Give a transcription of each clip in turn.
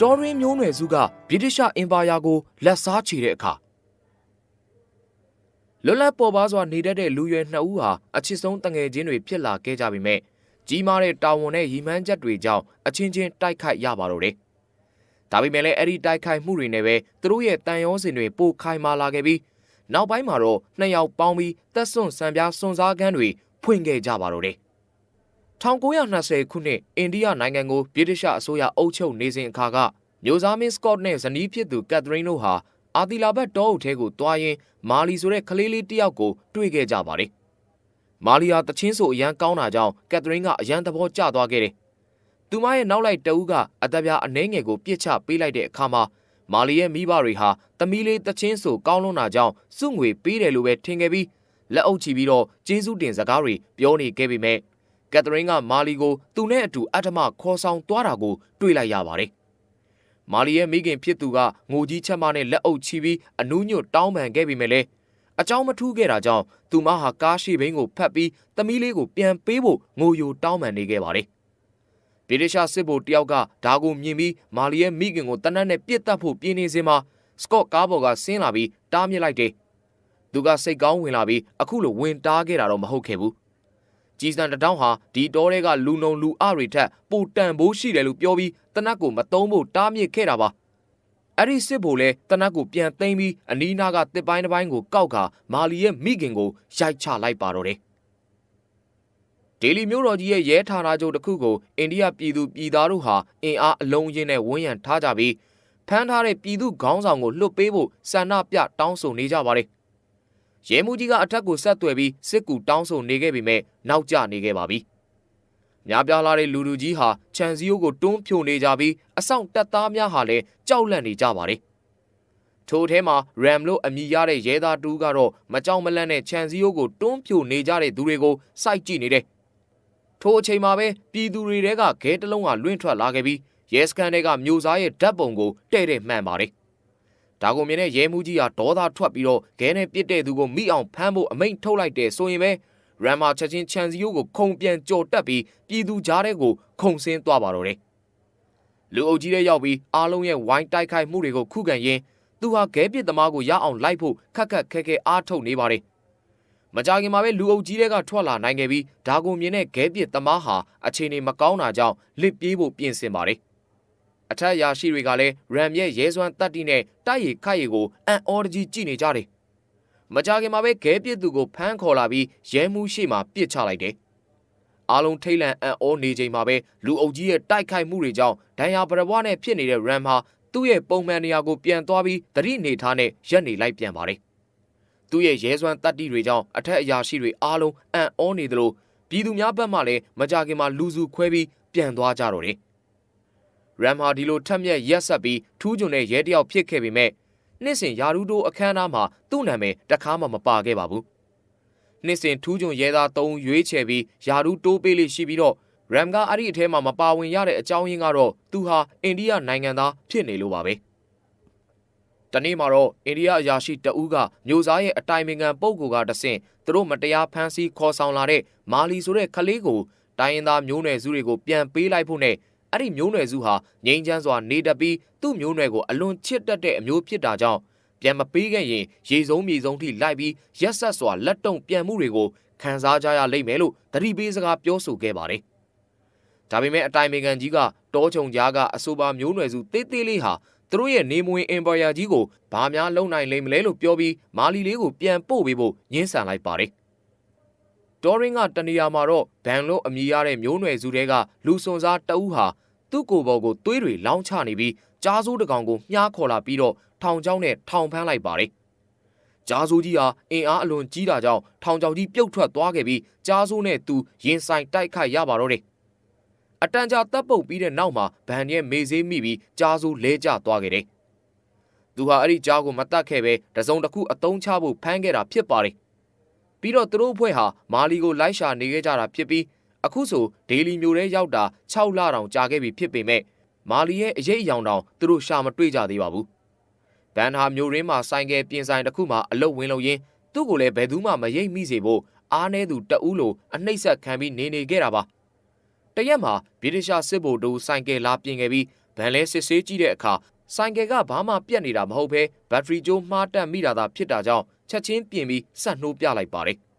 တော်ရင်းမျိုးနွယ်စုကဗြိတိရှအင်ပါယာကိုလက်စားချေတဲ့အခါလွတ်လပ်ပေါ်ပါစွာနေတတ်တဲ့လူရွယ်နှစ်ဦးဟာအချစ်ဆုံးတငယ်ချင်းတွေဖြစ်လာခဲ့ကြပြီမဲ့ကြီးမားတဲ့တာဝန်နဲ့ရည်မှန်းချက်တွေကြောင့်အချင်းချင်းတိုက်ခိုက်ရပါတော့တယ်။ဒါပေမဲ့လည်းအဲ့ဒီတိုက်ခိုက်မှုတွေနဲ့ပဲသူတို့ရဲ့တန်ရောစင်တွေပိုခိုင်မာလာခဲ့ပြီးနောက်ပိုင်းမှာတော့နှစ်ယောက်ပေါင်းပြီးသက်စွန့်စံပြားစွန့်စားကန်းတွေဖွင့်ခဲ့ကြပါတော့တယ်။ 1920ခုနှစ်အိန္ဒိယနိုင်ငံကိုဗြိတိရှအစိုးရအုပ်ချုပ်နေစဉ်အခါကမျိုးသားမင်းစကော့နဲ့ဇနီးဖြစ်သူကက်သရင်းတို့ဟာအာတီလာဘတ်တောအုပ်ထဲကိုတွားရင်းမာလီဆိုတဲ့ကလေးလေးတစ်ယောက်ကိုတွေ့ခဲ့ကြပါတယ်။မာလီယာတချင်းဆိုအရန်ကောင်းတာကြောင့်ကက်သရင်းကအရန်သဘောကျသွားခဲ့တယ်။သူမရဲ့နောက်လိုက်တအူးကအသက်ပြားအနှဲငယ်ကိုပြစ်ချပေးလိုက်တဲ့အခါမှာမာလီရဲ့မိဘတွေဟာသမီးလေးတချင်းဆိုကောင်းလွန်းတာကြောင့်စုငွေပေးတယ်လို့ပဲထင်ခဲ့ပြီးလက်အုပ်ချပြီးတော့ကျေးဇူးတင်စကားတွေပြောနေခဲ့ပေမဲ့ ကက်သရင်းကမာလီကိုသူနဲ့အတူအထမခေါ်ဆောင်သွားတာကိုတွေ့လိုက်ရပါတယ်။မာလီရဲ့မိခင်ဖြစ်သူကငိုကြီးချက်မနဲ့လက်အုပ်ချီပြီးအနူးညွတ်တောင်းပန်ခဲ့ပေမဲ့လည်းအကြောင်းမထူးခဲ့တာကြောင့်သူမဟာကားရှိဘင်းကိုဖတ်ပြီးသမီးလေးကိုပြန်ပေးဖို့ငိုယိုတောင်းပန်နေခဲ့ပါတယ်။ဗြိတိရှစစ်ဗိုလ်တယောက်ကဒါကိုမြင်ပြီးမာလီရဲ့မိခင်ကိုတနတ်နဲ့ပြစ်တက်ဖို့ပြင်နေစဉ်မှာစကော့ကားပေါ်ကဆင်းလာပြီးတားမြစ်လိုက်တယ်။သူကစိတ်ကောင်းဝင်လာပြီးအခုလိုဝင်တားခဲ့တာတော့မဟုတ်ခဲ့ဘူး ကြီးစံတတောင်းဟာဒီတောထဲကလူနုံလူအတွေထက်ပိုတန်ဖိုးရှိတယ်လို့ပြောပြီးတနက်ကိုမတုံးဖို့တားမြစ်ခဲ့တာပါ။အဲ့ဒီစစ်ဗိုလ်လဲတနက်ကိုပြန်သိမ်းပြီးအနီးနားကတစ်ပိုင်းတစ်ပိုင်းကိုကောက်ခါမာလီရဲ့မိခင်ကိုရိုက်ချလိုက်ပါတော့တယ်။ဒေလီမျိုးတော်ကြီးရဲ့ရဲဌာနချုပ်တစ်ခုကိုအိန္ဒိယပြည်သူပြည်သားတို့ဟာအင်အားအလုံးရင်းနဲ့ဝန်းရံထားကြပြီးဖမ်းထားတဲ့ပြည်သူခေါင်းဆောင်ကိုလွှတ်ပေးဖို့ဆန္ဒပြတောင်းဆိုနေကြပါတယ်။ ရဲမှုကြီးကအထက်ကိုဆက်သွယ်ပြီးစစ်ကူတောင်းဆိုနေခဲ့ပေမဲ့နောက်ကျနေခဲ့ပါပြီ။များပြားလာတဲ့လူလူကြီးဟာခြံစည်းရိုးကိုတွန်းဖြိုနေကြပြီးအဆောင်တပ်သားများဟာလည်းကြောက်လန့်နေကြပါတယ်။ထိုထဲမှာ RAM လို့အမည်ရတဲ့ရဲသားတူကတော့မကြောက်မလန့်တဲ့ခြံစည်းရိုးကိုတွန်းဖြိုနေကြတဲ့သူတွေကိုစိုက်ကြည့်နေတယ်။ထိုအချိန်မှာပဲပြည်သူတွေတဲကခဲတလုံးကလွင့်ထွက်လာခဲ့ပြီးရဲစခန်းတွေကမျိုးစားရဲ့ဓာတ်ပုံကိုတဲ့တဲ့မှန်ပါတယ်။ ဒါကိုမြင်တဲ့ရဲမှုကြီးကဒေါသထွက်ပြီးတော့ခဲနဲ့ပြစ်တဲ့သူကိုမိအောင်ဖမ်းဖို့အမိန့်ထုတ်လိုက်တယ်ဆိုရင်ပဲရမ်မာချက်ချင်းချန်စီယိုကိုခုံပြန်ကြော်တက်ပြီးပြည်သူကြားထဲကိုခုံဆင်းသွားပါတော့တယ်။လူအုပ်ကြီးတွေရောက်ပြီးအားလုံးရဲ့ဝိုင်းတိုက်ခိုက်မှုတွေကိုခုခံရင်းသူဟာခဲပစ်သမားကိုရအောင်လိုက်ဖို့ခက်ခက်ခဲခဲအားထုတ်နေပါတယ်။မကြခင်မှာပဲလူအုပ်ကြီးတွေကထွက်လာနိုင်ခဲ့ပြီးဒါကိုမြင်တဲ့ခဲပစ်သမားဟာအခြေအနေမကောင်းတာကြောင့်လစ်ပြေးဖို့ပြင်ဆင်ပါတယ်။ အထက်ရာရှိတွေကလည်းရမ်ရဲ့ရဲစွမ်းတတ်တိနဲ့တိုက်ရီခတ်ရီကိုအန်အော်ကြီးကြည့်နေကြတယ်။မကြခင်မှာပဲခဲပစ်သူကိုဖမ်းခေါ်လာပြီးရဲမှုရှိမှပစ်ချလိုက်တယ်။အားလုံးထိတ်လန့်အံ့ဩနေချိန်မှာပဲလူအုပ်ကြီးရဲ့တိုက်ခိုက်မှုတွေကြောင့်ဒဏ်ရာပရပွားနဲ့ဖြစ်နေတဲ့ RAM ဟာသူ့ရဲ့ပုံမှန်နေရာကိုပြန်သွားပြီးတတိနေထားနဲ့ရက်နေလိုက်ပြန်ပါတယ်။သူ့ရဲ့ရဲစွမ်းတတ်တိတွေကြောင့်အထက်အရာရှိတွေအားလုံးအံ့ဩနေသလိုပြည်သူများဘက်မှလည်းမကြခင်မှာလူစုခွဲပြီးပြန်သွားကြတော့တယ်။ RAM ဟာဒီလိုထက်မြက်ရက်ဆက်ပြီးထူးချွန်တဲ့ရဲတယောက်ဖြစ်ခဲ့ပေမဲ့နှစ်စဉ်ယာရူတိုအခမ်းအနားမှာသူ့နာမည်တခါမှမပါခဲ့ပါဘူး။နှစ်စဉ်ထူးချွန်ရဲသား၃ရွေးချယ်ပြီးယာရူတိုးပေးလေးရှိပြီးတော့ RAM ကအဲ့ဒီအထဲမှာမပါဝင်ရတဲ့အကြောင်းရင်းကတော့သူဟာအိန္ဒိယနိုင်ငံသားဖြစ်နေလို့ပါပဲ။တနေ့မှာတော့အိန္ဒိယအရာရှိတဦးကမျိုးစားရဲ့အတိုင်ပင်ခံပုဂ္ဂိုလ်ကတဆင့်သူတို့မတရားဖမ်းဆီးခေါ်ဆောင်လာတဲ့မာလီဆိုတဲ့ကလေးကိုတိုင်းရင်းသားမျိုးနွယ်စုတွေကိုပြန်ပေးလိုက်ဖို့နဲ့ အဲ့ဒီမျိုးနွယ်စုဟာငိမ့်ချမ်းစွာနေတတ်ပြီးသူ့မျိုးနွယ်ကိုအလွန်ချစ်တတ်တဲ့အမျိုးဖြစ်တာကြောင့်ပြန်မပေးခဲ့ရင်ရေဆုံးမြေဆုံးထိလိုက်ပြီးရက်ဆက်စွာလက်တုံပြန်မှုတွေကိုခံစားကြရလိမ့်မယ်လို့သတိပေးစကားပြောဆိုခဲ့ပါတယ်။ဒါပေမဲ့အတိုင်ပင်ခံကြီးကတောချုံကြားကအဆိုပါမျိုးနွယ်စုတေးသေးလေးဟာသူတို့ရဲ့နေမဝင်အင်ပါယာကြီးကိုဘာများလုံနိုင်လိမ့်မလဲလို့ပြောပြီးမာလီလေးကိုပြန်ပို့ပေးဖို့ညှင်းဆန်လိုက်ပါတယ်။ဒေါ်ရင်ကတနေရာမှာတော့ဘန်လို့အမည်ရတဲ့မျိုးနွယ်စုတွေကလူစွန်စားတအူးဟာ သူ့ကိုယ်ပေါ်ကိုသွေးတွေလောင်းချနေပြီးကြားစိုးတကောင်ကိုမြားခေါ်လာပြီးတော့ထောင်ချောင်းနဲ့ထောင်ဖမ်းလိုက်ပါတယ်။ကြားစိုးကြီးဟာအင်အားအလွန်ကြီးတာကြောင့်ထောင်ချောင်းကြီးပြုတ်ထွက်သွားခဲ့ပြီးကြားစိုးနဲ့သူရင်ဆိုင်တိုက်ခိုက်ရပါတော့တယ်။အတန်ကြာတပ်ပုတ်ပြီးတဲ့နောက်မှာဗန်ရဲ့မေဆေးမိပြီးကြားစိုးလဲကျသွားခဲ့တယ်။သူဟာအဲ့ဒီကြားကိုမတတ်ခဲ့ပဲတစုံတစ်ခုအတုံးချဖို့ဖမ်းခဲ့တာဖြစ်ပါတယ်။ပြီးတော့သူတို့အဖွဲ့ဟာမာလီကိုလိုက်ရှာနေခဲ့ကြတာဖြစ်ပြီး အခုဆိုဒေလီမျိုးထဲရောက်တာ6လတောင်ကြာခဲ့ပြီဖြစ်ပေမဲ့မာလီရဲ့အရေးအယောင်တောင်သူတို့ရှာမတွေ့ကြသေးပါဘူး။ဘန်ဟာမျိုးရင်းမှာဆိုင်ကယ်ပြင်ဆိုင်တစ်ခုမှာအလုတ်ဝင်လို့ရင်းသူ့ကိုလည်းဘယ်သူမှမရိပ်မိစေဖို့အားနေသူတအူးလိုအနှိမ့်ဆက်ခံပြီးနေနေခဲ့တာပါ။တရက်မှာဗြိတိရှစစ်ဗိုလ်တို့ဆိုင်ကယ်လာပြင်ခဲ့ပြီးဘဗန်လဲစစ်ဆေးကြည့်တဲ့အခါဆိုင်ကယ်ကဘာမှပြတ်နေတာမဟုတ်ဘဲဘက်ထရီကျိုးမှားတက်မိတာသာဖြစ်တာကြောင့်ချက်ချင်းပြင်ပြီးဆက်နှိုးပြလိုက်ပါတယ်။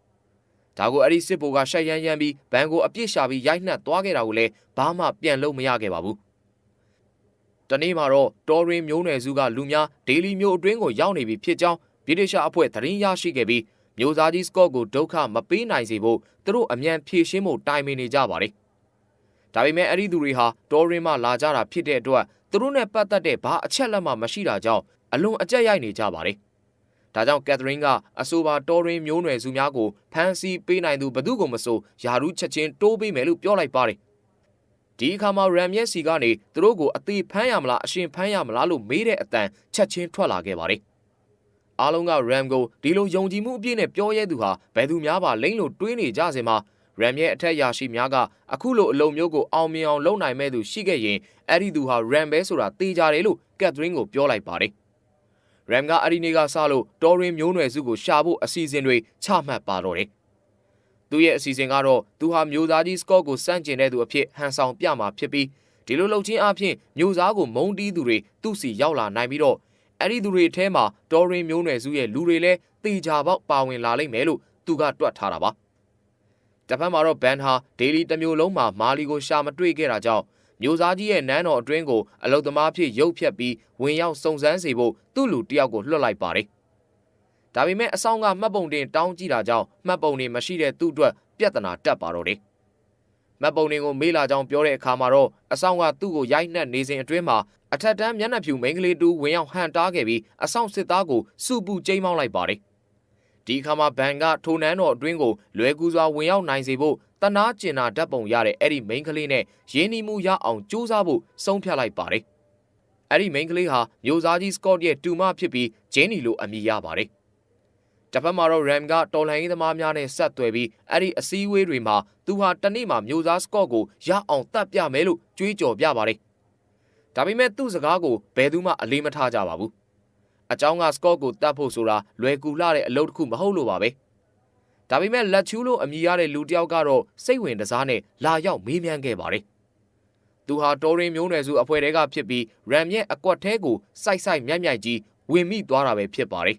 ဒါကိုအဲ့ဒီစစ်ဘိုကရှက်ရမ်းရမ်းပြီးဘန်ကိုအပြစ်ရှာပြီးရိုက်နှက်သွားခဲ့တာကိုလည်းဘာမှပြန်လို့မရခဲ့ပါဘူး။တနေ့မှာတော့တော်ရင်မျိုးနွယ်စုကလူများဒေလီမျိုးအတွင်းကိုရောက်နေပြီဖြစ်ကြောင်းဗြိတိရှအဖွဲ့သတင်းရရှိခဲ့ပြီးမျိုးသားကြီးစကော့ကိုဒုက္ခမပေးနိုင်စေဖို့သူတို့အမြန်ဖြေရှင်းဖို့တိုင်ပင်နေကြပါတယ်။ဒါပေမဲ့အဲ့ဒီသူတွေဟာတော်ရင်မှလာကြတာဖြစ်တဲ့အတွက်သူတို့နဲ့ပတ်သက်တဲ့ဘာအချက်လက်မှမရှိတာကြောင့်အလွန်အကြက်ရိုက်နေကြပါတယ်။ ဒါကြောင့်ကက်သရင်းကအဆိုပါတော်ရင်မျိုးနွယ်စုများကိုဖမ်းဆီးပေးနိုင်သူဘသူကိုမဆိုယာရုချက်ချင်းတိုးပေးမယ်လို့ပြောလိုက်ပါတယ်။ဒီအခါမှာရမ်ရဲ့စီကနေသူတို့ကိုအသေးဖမ်းရမလားအရှင်ဖမ်းရမလားလို့မေးတဲ့အတန်ချက်ချင်းထွက်လာခဲ့ပါတယ်။အားလုံးက RAM ကိုဒီလိုယုံကြည်မှုအပြည့်နဲ့ပြောရဲသူဟာဘယ်သူများပါလိမ့်လို့တွေးနေကြစင်မှာ RAM ရဲ့အထက်ရာရှိများကအခုလိုအလုံးမျိုးကိုအောင်မြင်အောင်လုပ်နိုင်မဲ့သူရှိခဲ့ရင်အဲ့ဒီသူဟာ RAM ပဲဆိုတာသိကြတယ်လို့ကက်သရင်းကိုပြောလိုက်ပါတယ်။ RAM ကအဲ့ဒီနေ့ကစလို့တော်ရင်မျိုးနွယ်စုကိုရှာဖို့အစီအစဉ်တွေချမှတ်ပါတော့တယ်။သူရဲ့အစီအစဉ်ကတော့သူဟာမျိုးသားကြီးစကော့ကိုစန့်ကျင်တဲ့သူအဖြစ်ဟန်ဆောင်ပြမှာဖြစ်ပြီးဒီလိုလုပ်ခြင်းအပြင်မျိုးသားကိုမုန်းတီးသူတွေသူ့စီရောက်လာနိုင်ပြီးတော့အဲ့ဒီသူတွေထဲမှာတော်ရင်မျိုးနွယ်စုရဲ့လူတွေလည်းတေချာပေါက်ပါဝင်လာလိမ့်မယ်လို့သူကတွက်ထားတာပါ။တစ်ဖက်မှာတော့ဘန်ဟာဒေလီတစ်မျိုးလုံးမှာမာလီကိုရှာမတွေ့ခဲ့တာကြောင့် မျိုးသားကြီးရဲ့နန်းတော်အတွင်းကိုအလုသမားဖြစ်ရုပ်ဖြတ်ပြီးဝင်ရောက်စုံစမ်းစေဖို့သူ့လူတယောက်ကိုလွှတ်လိုက်ပါတယ်။ဒါပေမဲ့အဆောင်ကမှတ်ပုံတင်တောင်းကြည့်တာကြောင့်မှတ်ပုံတင်မရှိတဲ့သူ့အတွက်ပြဿနာတက်ပါတော့တယ်။မှတ်ပုံတင်ကိုမေးလာကြောင်းပြောတဲ့အခါမှာတော့အဆောင်ကသူ့ကိုရိုက်နှက်နေစဉ်အတွင်းမှာအထက်တန်းမျက်နှာဖြူမိန်းကလေးတူဝင်ရောက်ဟန်တားခဲ့ပြီးအဆောင်စစ်သားကိုစုပူကျိမ်းမောင်းလိုက်ပါတယ်။ဒီအခါမှာဘန်ကထိုနန်းတော်အတွင်းကိုလွယ်ကူစွာဝင်ရောက်နိုင်စေဖို့ တနာကျင်နာဓာတ်ပုံရတဲ့အဲ့ဒီမိန်းကလေးနဲ့ရင်းနှီးမှုရအောင်ကြိုးစားဖို့ဆုံးဖြတ်လိုက်ပါတယ်။အဲ့ဒီမိန်းကလေးဟာမျိုးသားကြီးစကော့ရဲ့တူမဖြစ်ပြီးဂျင်းနီလိုအမည်ရပါတယ်။တစ်ဖက်မှာတော့ RAM ကတော်လှန်ရေးသမားများနဲ့ဆက်သွယ်ပြီးအဲ့ဒီအစည်းအဝေးတွေမှာသူဟာတနေ့မှာမျိုးသားစကော့ကိုရအောင်တတ်ပြမယ်လို့ကြွေးကြော်ပြပါတယ်။ဒါပေမဲ့သူ့စကားကိုဘယ်သူမှအလေးမထားကြပါဘူး။အကြောင်းကစကော့ကိုတတ်ဖို့ဆိုတာလွယ်ကူလှတဲ့အလုပ်တစ်ခုမဟုတ်လို့ပါပဲ။ ဒါပေမဲ့လက်ချူးလို့အမည်ရတဲ့လူတစ်ယောက်ကတော့စိတ်ဝင်တစားနဲ့လာရောက်မေးမြန်းခဲ့ပါတယ်။သူဟာတော်ရင်မျိုးနွယ်စုအဖွဲ့တဲကဖြစ်ပြီးရမ်ရဲ့အကွက်ထဲကိုစိုက်စိုက်မြိုက်မြိုက်ကြီးဝင်မိသွားတာပဲဖြစ်ပါတယ်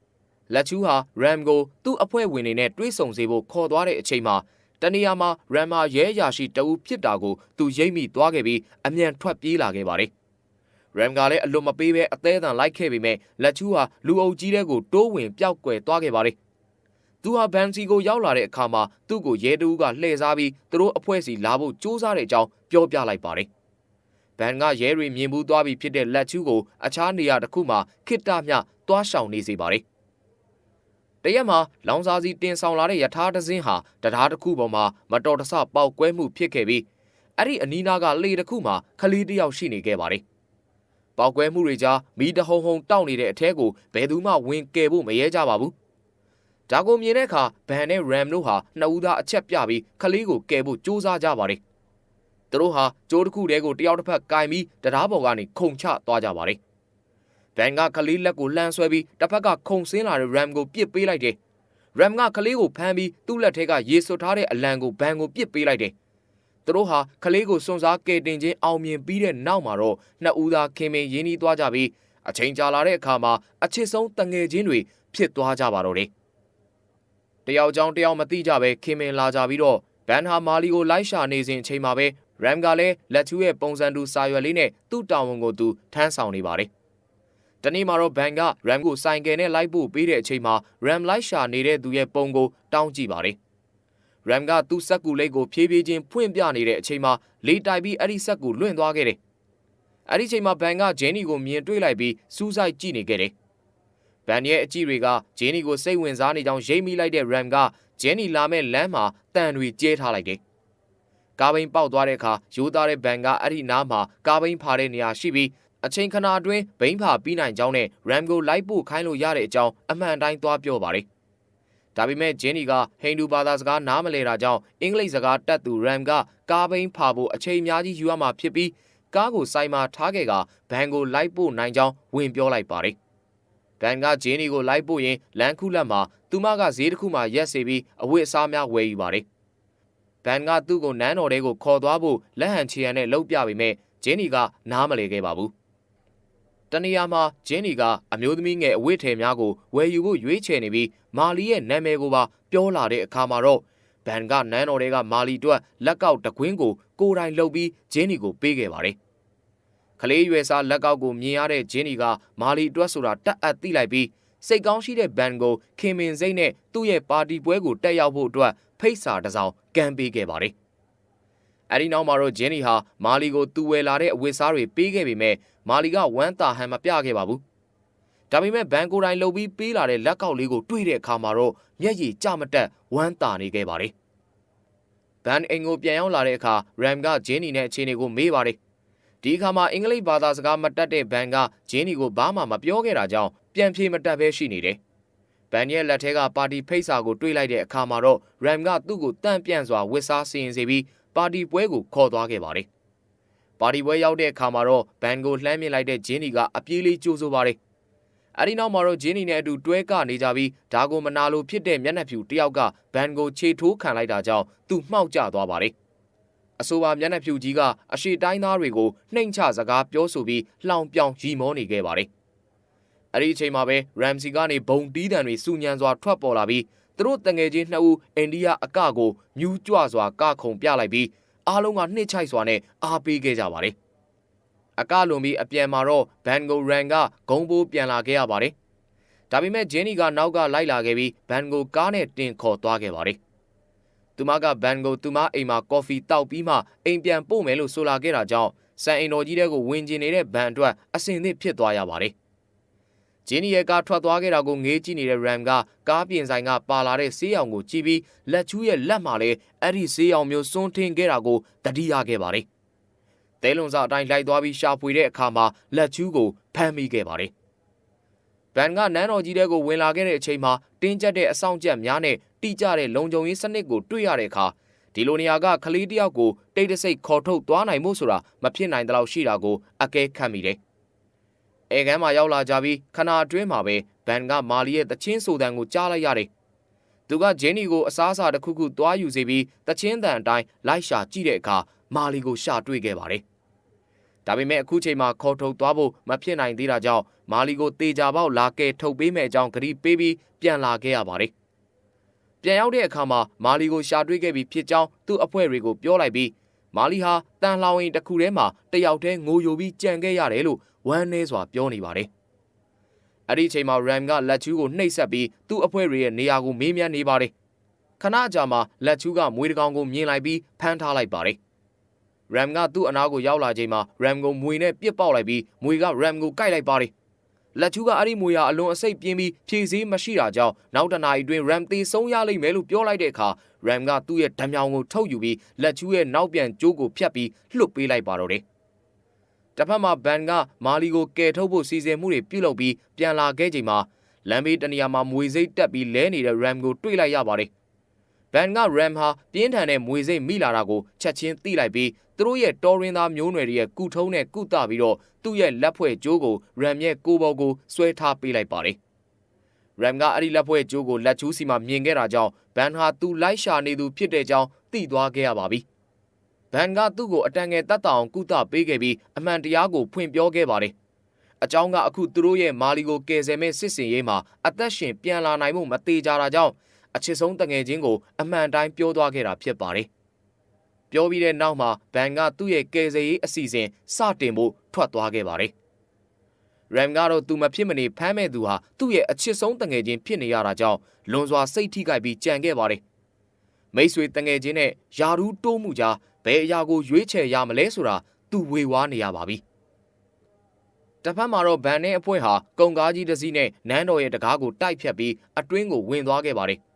။လက်ချူးဟာရမ်ကိုသူ့အဖွဲ့ဝင်တွေနဲ့တွဲဆုံစေဖို့ခေါ်သွားတဲ့အချိန်မှာတနေရာမှာရမ်မာရဲရာရှိတအူးဖြစ်တာကိုသူရိပ်မိသွားခဲ့ပြီးအမြန်ထွက်ပြေးလာခဲ့ပါတယ်။ရမ်ကလည်းအလွန်မပေးဘဲအသေးအံလိုက်ခဲ့ပေမဲ့လက်ချူးဟာလူအုပ်ကြီးတဲ့ကိုတိုးဝင်ပျောက်ကွယ်သွားခဲ့ပါတယ် သူဟာဘန်စီကိုရောက်လာတဲ့အခါမှာသူ့ကိုရဲတူးကလှည့်စားပြီးသူတို့အဖွဲ့စီလာဖို့ကြိုးစားတဲ့အကြောင်းပြောပြလိုက်ပါတယ်။ဘန်ကရဲတွေမြင်ဘူးသွားပြီးဖြစ်တဲ့လက်ချူးကိုအခြားနေရာတစ်ခုမှာခိတ္တမျှတွားရှောင်နေစေပါတယ်။တရက်မှာလောင်စာစီတင်ဆောင်လာတဲ့ယထာတစင်းဟာတရားတစ်ခုပေါ်မှာမတော်တဆပေါက်ကွဲမှုဖြစ်ခဲ့ပြီးအဲ့ဒီအနီးနားကလေတစ်ခုမှာခလီတယောက်ရှိနေခဲ့ပါတယ်။ပေါက်ကွဲမှုတွေကြားမီးတဟုံဟုံတောက်နေတဲ့အထဲကိုဘယ်သူမှဝင်ကယ်ဖို့မရဲကြပါဘူး ဒါကိုမြင်တဲ့အခါဘန်နဲ့ RAM တို့ဟာနှစ်ဦးသားအချက်ပြပြီးခလေးကိုကယ်ဖို့စူးစမ်းကြပါတယ်။သူတို့ဟာကြိုးတစ်ခုတည်းကိုတယောက်တစ်ဖက်ကင်ပြီးတရားပေါ်ကနေခုန်ချသွားကြပါတယ်။ဘန်ကခလေးလက်ကိုလှမ်းဆွဲပြီးတစ်ဖက်ကခုန်ဆင်းလာတဲ့ RAM ကိုပစ်ပေးလိုက်တယ်။ RAM ကခလေးကိုဖမ်းပြီးသူ့လက်ထဲကရေဆွတ်ထားတဲ့အလံကိုဘန်ကိုပစ်ပေးလိုက်တယ်။သူတို့ဟာခလေးကိုစွန့်စားကယ်တင်ခြင်းအောင်မြင်ပြီးတဲ့နောက်မှာတော့နှစ်ဦးသားခင်မင်ရင်းနှီးသွားကြပြီးအချိန်ကြာလာတဲ့အခါမှာအချစ်ဆုံးတငယ်ချင်းတွေဖြစ်သွားကြပါတော့တယ်။ တယောက်ကြောင်းတယောက်မသိကြပဲခင်မင်လာကြပြီးတော့ဘန်ဟာမာလီကိုလိုက်ရှာနေစဉ်အချိန်မှာပဲရမ်ကလည်းလက်ချူရဲ့ပုံစံတူစာရွက်လေးနဲ့သူ့တာဝန်ကိုသူထမ်းဆောင်နေပါတယ်။တနေ့မှာတော့ဘန်ကရမ်ကိုစိုင်ကယ်နဲ့လိုက်ဖို့ပေးတဲ့အချိန်မှာရမ်လိုက်ရှာနေတဲ့သူရဲ့ပုံကိုတောင်းကြည့်ပါတယ်။ရမ်ကသူ့စက်ကူလေးကိုဖြည်းဖြည်းချင်းဖွင့်ပြနေတဲ့အချိန်မှာလေတိုက်ပြီးအဲ့ဒီစက်ကူလွင့်သွားခဲ့တယ်။အဲ့ဒီချိန်မှာဘန်ကဂျင်းနီကိုမြင်တွေ့လိုက်ပြီးစူးစိုက်ကြည့်နေခဲ့တယ် ဗန်ရဲ့အကြည့်တွေကဂျင်းနီကိုစိတ်ဝင်စားနေကြောင်းရိပ်မိလိုက်တဲ့ RAM ကဂျင်းနီလာမဲ့လမ်းမှာတန်တွေကျဲထားလိုက်တယ်။ကားဘိန်းပေါက်သွားတဲ့အခါရိုးသားတဲ့ဗန်ကအဲ့ဒီနားမှာကားဘိန်းဖာတဲ့နေရာရှိပြီးအချိန်ခဏအတွင်းဘိန်းဖာပြီးနိုင်ကြောင်းနဲ့ RAM ကိုလိုက်ပို့ခိုင်းလို့ရတဲ့အကြောင်းအမှန်တိုင်းသွားပြောပါတယ်။ဒါပေမဲ့ဂျင်းနီကဟိန္ဒူဘာသာစကားနားမလည်တာကြောင့်အင်္ဂလိပ်စကားတတ်သူ RAM ကကားဘိန်းဖာဖို့အချိန်အများကြီးယူရမှာဖြစ်ပြီးကားကိုစိုင်းမှာထားခဲ့ကဘန်ကိုလိုက်ပို့နိုင်ကြောင်းဝင်ပြောလိုက်ပါတယ်။ ဒန်ကဂျင်းနီကိုလိုက်ပို့ရင်လန်ခုလက်မှာသူမကဈေးတစ်ခုမှာရက်စီပြီးအဝတ်အစားများဝယ်ယူပါတယ်။ဘန်ကသူ့ကိုနန်းတော်ထဲကိုခေါ်သွားဖို့လက်ဟန်ချီရန်နဲ့လှုပ်ပြပေမဲ့ဂျင်းနီကနားမလည်ခဲ့ပါဘူးတနေရာမှာဂျင်းနီကအမျိုးသမီးငယ်အဝတ်ထည်များကိုဝယ်ယူဖို့ရွေးချယ်နေပြီးမာလီရဲ့နာမည်ကိုပါပြောလာတဲ့အခါမှာတော့ဘန်ကနန်းတော်တွေကမာလီအတွက်လက်ကောက်တကွင်းကိုကိုယ်တိုင်လှုပ်ပြီးဂျင်းနီကိုပေးခဲ့ပါတယ် ကလေးရွယ်စားလက်ကောက်ကိုမြင်ရတဲ့ဂျင်းနီကမာလီအတွက်ဆိုတာတက်အပ်သိလိုက်ပြီးစိတ်ကောင်းရှိတဲ့ဘန်ကိုခင်မင်စိတ်နဲ့သူ့ရဲ့ပါတီပွဲကိုတက်ရောက်ဖို့အတွက်ဖိတ်စာတစ်စောင်ကမ်းပေးခဲ့ပါတယ်။အဲဒီနောက်မှာတော့ဂျင်းနီဟာမာလီကိုသူ့ဝယ်လာတဲ့အဝတ်စားတွေပေးခဲ့ပေမဲ့မာလီကဝမ်းသာဟန်မပြခဲ့ပါဘူး။ဒါပေမဲ့ဘန်ကိုတိုင်းလှုပ်ပြီးပေးလာတဲ့လက်ကောက်လေးကိုတွေ့တဲ့အခါမှာတော့မျက်ရည်ကျမတက်ဝမ်းသာနေခဲ့ပါတယ်။ဘန်အင်ကိုပြန်ရောက်လာတဲ့အခါရမ်ကဂျင်းနီနဲ့အခြေအနေကိုမေးပါတယ်။ ဒီအခါမှာအင်္ဂလိပ်ဘာသာစကားမတတ်တဲ့ဘန်ကဂျင်းနီကိုဘာမှမပြောခဲ့တာကြောင့်ပြန်ပြေမတက်ဘဲရှိနေတယ်။ဘန်ရဲ့လက်ထဲကပါတီဖိတ်စာကိုတွေ့လိုက်တဲ့အခါမှာတော့ရမ်ကသူ့ကိုတန့်ပြန့်စွာဝစ်စားစီရင်စေပြီးပါတီပွဲကိုခေါ်သွားခဲ့ပါတယ်။ပါတီပွဲရောက်တဲ့အခါမှာတော့ဘန်ကိုလှမ်းမြင်လိုက်တဲ့ဂျင်းနီကအပြေးလေးကြိုးဆိုပါတယ်။အဲဒီနောက်မှာတော့ဂျင်းနီနဲ့အတူတွဲကနေကြပြီးဒါကိုမနာလိုဖြစ်တဲ့မျက်နှာဖြူတယောက်ကဘန်ကိုခြေထိုးခံလိုက်တာကြောင့်သူမှောက်ကျသွားပါတယ်။ အဆိုပါမျက်နှာဖြူကြီးကအရှိတိုင်းသားတွေကိုနှိမ်ချစကားပြောဆိုပြီးလှောင်ပြောင်ရီမောနေခဲ့ပါတယ်။အဲ့ဒီအချိန်မှာပဲ Ramsey ကနေဘုံတီးတံတွေစူညံစွာထွက်ပေါ်လာပြီးသူတို့တငယ်ချင်းနှစ်ဦးအိန္ဒိယအကကိုမြူးကြွစွာကခုံပြလိုက်ပြီးအားလုံးကနှိမ့်ချိုက်စွာနဲ့အားပေးခဲ့ကြပါတယ်။အကလွန်ပြီးအပြန်မှာတော့ဘန်ဂိုရန်ကဂုံးပိုးပြန်လာခဲ့ရပါတယ်။ဒါပေမဲ့ဂျင်းနီကနောက်ကလိုက်လာခဲ့ပြီးဘန်ဂိုကားနဲ့တင်ခေါ်သွားခဲ့ပါတယ်။ သူမကဘန်ဂိုသူမအိမ်မှာကော်ဖီတောက်ပြီးမှအိမ်ပြန်ပို့မယ်လို့ဆိုလာခဲ့တာကြောင့်စံအိမ်တော်ကြီးတဲ့ကိုဝင်ကျင်နေတဲ့ဘန်အတွက်အစင်သစ်ဖြစ်သွားရပါတယ်။ဂျင်းနီရဲ့ကားထွက်သွားခဲ့တာကိုငေးကြည့်နေတဲ့ Ram ကကားပြင်ဆိုင်ကပါလာတဲ့ဆေးရောင်ကိုကြည့်ပြီးလက်ချူးရဲ့လက်မှာလည်းအဲ့ဒီဆေးရောင်မျိုးစွန်းထင်းခဲ့တာကိုတတိယခဲ့ပါတယ်။သဲလွန်စာအတိုင်းလိုက်သွားပြီးရှာဖွေတဲ့အခါမှာလက်ချူးကိုဖမ်းမိခဲ့ပါတယ်။ဘန်ကနန်းတော်ကြီးတဲ့ကိုဝင်လာခဲ့တဲ့အချိန်မှာတင်းကျပ်တဲ့အဆောင်ကျက်များနဲ့ တိကျတဲ့လုံခြုံရေးစနစ်ကိုတွေ့ရတဲ့အခါဒီလိုနေရာကကလေးတယောက်ကိုတိတ်တဆိတ်ခေါ်ထုတ်သွားနိုင်မှုဆိုတာမဖြစ်နိုင်တဲ့လောက်ရှိတာကိုအကဲခတ်မိတယ်။အဲကမ်းမှာရောက်လာကြပြီးခဏအတွင်းမှာပဲဘန်ကမာလီရဲ့တချင်းဆိုတန်ကိုကြားလိုက်ရတယ်။သူကဂျင်းနီကိုအစားအစာတစ်ခုခုသွားယူစေပြီးတချင်းတန်အတိုင်းလိုက်ရှာကြည့်တဲ့အခါမာလီကိုရှာတွေ့ခဲ့ပါတယ်။ဒါပေမဲ့အခုချိန်မှာခေါ်ထုတ်သွားဖို့မဖြစ်နိုင်သေးတာကြောင့်မာလီကိုတေချာပေါက်လာကဲထုတ်ပေးမဲ့အကြောင်းဂရီပေးပြီးပြန်လာခဲ့ရပါတယ်။ ပြန်ရောက်တဲ့အခါမှာမာလီကိုရှာတွေ့ခဲ့ပြီးဖြစ်ကြောင်းသူ့အဖွဲ့တွေကိုပြောလိုက်ပြီးမာလီဟာတန်လှောင်ရင်တစ်ခုထဲမှာတယောက်တည်းငိုယိုပြီးကြံခဲ့ရတယ်လို့ဝမ်းနည်းစွာပြောနေပါတယ်။အဲ့ဒီအချိန်မှာ Ram ကလက်ချူးကိုနှိပ်စက်ပြီးသူ့အဖွဲ့တွေရဲ့နေရာကိုမေးမြန်းနေပါတယ်။ခဏကြာမှလက်ချူးကမွေးတကောင်ကိုမြင်လိုက်ပြီးဖမ်းထားလိုက်ပါတယ်။ Ram ကသူ့အနားကိုရောက်လာချိန်မှာ Ram ကိုမွေနဲ့ပြစ်ပေါက်လိုက်ပြီးမွေက Ram ကိုကိုက်လိုက်ပါတယ်။ လက်ချူးကအဲ့ဒီမွေဟာအလွန်အစိတ်ပြင်းပြီးဖြည့်စည်းမရှိတာကြောင့်နောက်တနာရီတွင် Ram သေဆုံးရလိမ့်မယ်လို့ပြောလိုက်တဲ့အခါ Ram ကသူ့ရဲ့ဓာမြောင်ကိုထုတ်ယူပြီးလက်ချူးရဲ့နောက်ပြန်ကြိုးကိုဖြတ်ပြီးလှုပ်ပေးလိုက်ပါတော့တယ်။တစ်ဖက်မှာဘန်ကမာလီကိုကယ်ထုတ်ဖို့စီစဉ်မှုတွေပြုလုပ်ပြီးပြန်လာခဲ့ချိန်မှာလမ်းဘေးတနေရာမှာမွေစိတ်တက်ပြီးလဲနေတဲ့ Ram ကိုတွေ့လိုက်ရပါတယ်။ ဘန်က Ram ဟာပြင်းထန်တဲ့မွေစိတ်မိလာတာကိုချက်ချင်းသိလိုက်ပြီးသူတို့ရဲ့တော်ရင်းသားမျိုးနွယ်တွေရဲ့ကုထုံးနဲ့ကုသပြီးတော့သူ့ရဲ့လက်ဖွဲ့ကြိုးကို Ram ရဲ့ကိုယ်ပေါ်ကိုဆွဲထားပေးလိုက်ပါတယ်။ Ram ကအဲ့ဒီလက်ဖွဲ့ကြိုးကိုလက်ချူးစီမှာမြင်ခဲ့တာကြောင့်ဘန်ဟာသူ့လိုက်ရှာနေသူဖြစ်တဲ့ကြောင်းသိသွားခဲ့ရပါပြီ။ဘန်ကသူ့ကိုအတန်ငယ်တတ်တအောင်ကုသပေးခဲ့ပြီးအမှန်တရားကိုဖွင့်ပြောခဲ့ပါတယ်။အကြောင်းကအခုသူတို့ရဲ့မာလီကိုကယ်ဆယ်မဲ့စစ်စင်ရေးမှာအသက်ရှင်ပြန်လာနိုင်မှုမသေးကြတာကြောင့် အချစ်ဆုံးတငယ်ချင်းကိုအမှန်တိုင်းပြောသွားခဲ့တာဖြစ်ပါတယ်။ပြောပြီးတဲ့နောက်မှာဘန်ကသူ့ရဲ့ကယ်ဆယ်ရေးအစီအစဉ်စတင်ဖို့ထွက်သွားခဲ့ပါတယ်။ Ram ကတော့သူမဖြစ်မနေဖမ်းမဲ့သူဟာသူ့ရဲ့အချစ်ဆုံးတငယ်ချင်းဖြစ်နေရတာကြောင့်လွန်စွာစိတ်ထိခိုက်ပြီးကြံခဲ့ပါတယ်။မိတ်ဆွေတငယ်ချင်းနဲ့ယာရူးတိုးမှုကြားဘယ်အရာကိုရွေးချယ်ရမလဲဆိုတာသူဝေဝါးနေရပါပြီ။တစ်ဖက်မှာတော့ဗန်နဲ့အဖွဲ့ဟာကုံကားကြီးတစ်စီးနဲ့နန်းတော်ရဲ့တကားကိုတိုက်ဖြတ်ပြီးအတွင်းကိုဝင်သွားခဲ့ပါတယ်။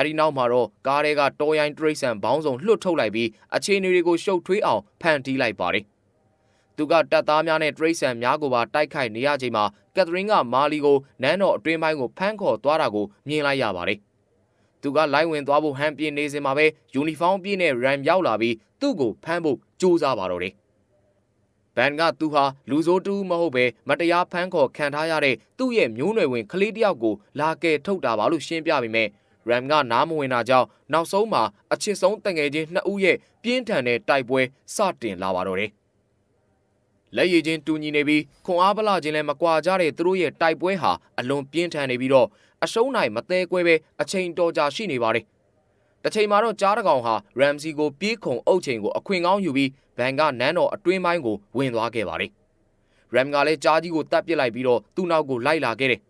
အဲဒီနောက်မှာတော့ကားတွေကတော်ရိုင်းတရိတ်ဆန်ဘောင်းဆောင်လွှတ်ထုတ်လိုက်ပြီးအခြေအနေတွေကိုရှုပ်ထွေးအောင်ဖန်တီးလိုက်ပါတယ်။သူကတပ်သားများနဲ့တရိတ်ဆန်များကိုပါတိုက်ခိုက်နေရချိန်မှာကက်သရင်းကမာလီကိုနန်းတော်အတွင်းပိုင်းကိုဖမ်းခေါ်သွားတာကိုမြင်လိုက်ရပါတယ်။သူကလိုက်ဝင်သွားဖို့ဟန်ပြင်းနေစင်မှာပဲယူနီဖောင်းပြည့်နဲ့ရမ်ရောက်လာပြီးသူ့ကိုဖမ်းဖို့ကြိုးစားပါတော့တယ်။ဘန်ကသူဟာလူဆိုးတူးမဟုတ်ပဲမတရားဖမ်းခေါ်ခံထားရတဲ့သူ့ရဲ့မျိုးနွယ်ဝင်ကလေးတယောက်ကိုလာကယ်ထုတ်တာပါလို့ရှင်းပြပေမဲ့ ရမ်ကနားမဝင်တာကြောင့်နောက်ဆုံးမှာအချစ်ဆုံးတငယ်ချင်းနှစ်ဦးရဲ့ပြင်းထန်တဲ့တိုက်ပွဲစတင်လာပါတော့တယ်။လက်ရည်ချင်းတူညီနေပြီးခွန်အားပလာချင်းလည်းမကွာကြတဲ့သူတို့ရဲ့တိုက်ပွဲဟာအလွန်ပြင်းထန်နေပြီးတော့အရှုံးနိုင်မသေးကွဲပဲအချိန်တော်ကြာရှိနေပါတယ်။တစ်ချိန်မှာတော့ကြားတကောင်ဟာရမ်စီကိုပြေးခုံအုပ်ချိန်ကိုအခွင့်ကောင်းယူပြီးဘန်ကနန်းတော်အတွင်းပိုင်းကိုဝင်သွားခဲ့ပါတယ်။ရမ်ကလည်းကြားကြီးကိုတတ်ပစ်လိုက်ပြီးတော့သူ့နောက်ကိုလိုက်လာခဲ့တယ်။